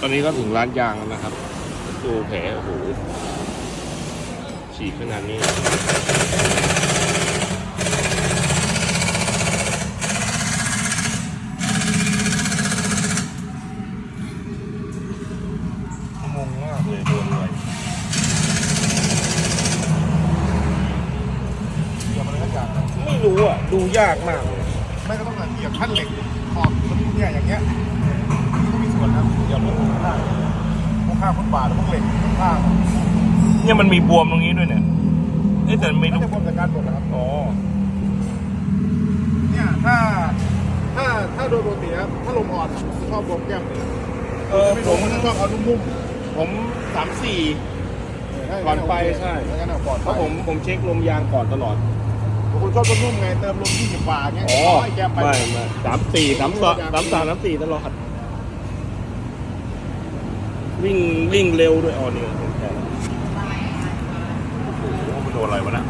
ตอนนี้ก็ถึงร้านยางแล้วนะครับ ดูแผลโอ้โหฉีกขนาดนี้งงมากเลยโดนอะไรเหยียบอะไรสักอยางไม่รู้อะ ดูยากมากเลยไม่ก็ต้องเหยียบขั้นเหล็กขอบเนี่ยอย่างเงี้ย เหยียบรถข้างพวกข้างฟุตบาทพวกเหล็กข้างเนี่ยมันมีบวมตรงนี้ด้วยเนี่ยเอ๊ะแต่ไม่ไม่รู้ได้บนจากการบดนะครับอ๋อเนี่ยถ้าถ้าถ้าโดยปกติครับถ้าลมอ่อนชอบบวมแก้มเลยเออไม่ผลมมมันชอบเอานุ่มผมสามสี่ๆก่อนไปใช่แล้วกันก่อนเพราะผมผมเช็คลมยางก่อนตลอดบางคนชอบนุ่มๆไงเติมลม20บาทเงี้ยอ๋อให้แก้มไปไม่ไม่สามสี่สามสองสามสามสามสี่ตลอด วิ่งวิ่งเร็วด้วยอ๋อนี่โอ้โหมันโดนอะไรวะนะ